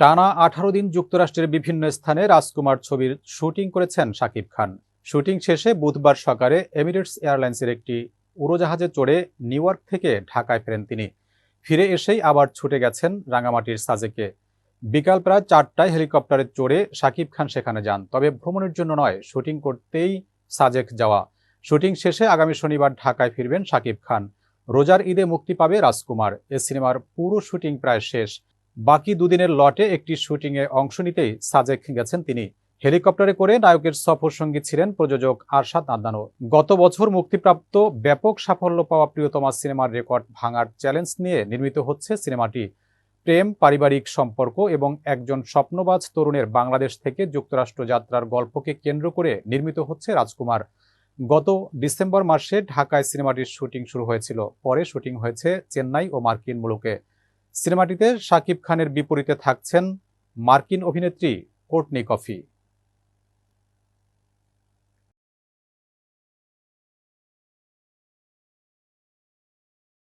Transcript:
টানা আঠারো দিন যুক্তরাষ্ট্রের বিভিন্ন স্থানে রাজকুমার ছবির শুটিং করেছেন শাকিব খান। শুটিং শেষে বুধবার সকালে এমিরেটস এয়ারলাইন্সের একটি উড়োজাহাজে চড়ে নিউ থেকে ঢাকায় ফেরেন তিনি। ফিরে এসেই আবার ছুটে গেছেন রাঙামাটির সাজেকে। বিকাল প্রায় চারটায় হেলিকপ্টারে চড়ে শাকিব খান সেখানে যান, তবে ভ্রমণের জন্য নয়, শুটিং করতেই সাজেক যাওয়া। শুটিং শেষে আগামী শনিবার ঢাকায় ফিরবেন শাকিব খান। রোজার ঈদে মুক্তি পাবে রাজকুমার। এ সিনেমার পুরো শুটিং প্রায় শেষ। বাকি দুদিনের লটে একটি শুটিংয়ে অংশ নিতেই সাজেক গেছেন তিনি। হেলিকপ্টারে করে নায়কের সফর সঙ্গী ছিলেন প্রযোজক আরশাদ আদনানো গত বছর মুক্তিপ্রাপ্ত ব্যাপক সাফল্য পাওয়া প্রিয়তমা সিনেমার রেকর্ড ভাঙার চ্যালেঞ্জ নিয়ে নির্মিত হচ্ছে সিনেমাটি। প্রেম, পারিবারিক সম্পর্ক এবং একজন স্বপ্নবাজ তরুণের বাংলাদেশ থেকে যুক্তরাষ্ট্র যাত্রার গল্পকে কেন্দ্র করে নির্মিত হচ্ছে রাজকুমার। গত ডিসেম্বর মাসে ঢাকায় সিনেমাটির শুটিং শুরু হয়েছিল। পরে শুটিং হয়েছে চেন্নাই ও মার্কিন মুলুকে। সিনেমাটিতে শাকিব খানের বিপরীতে থাকছেন মার্কিন অভিনেত্রী কোর্টনি কফি।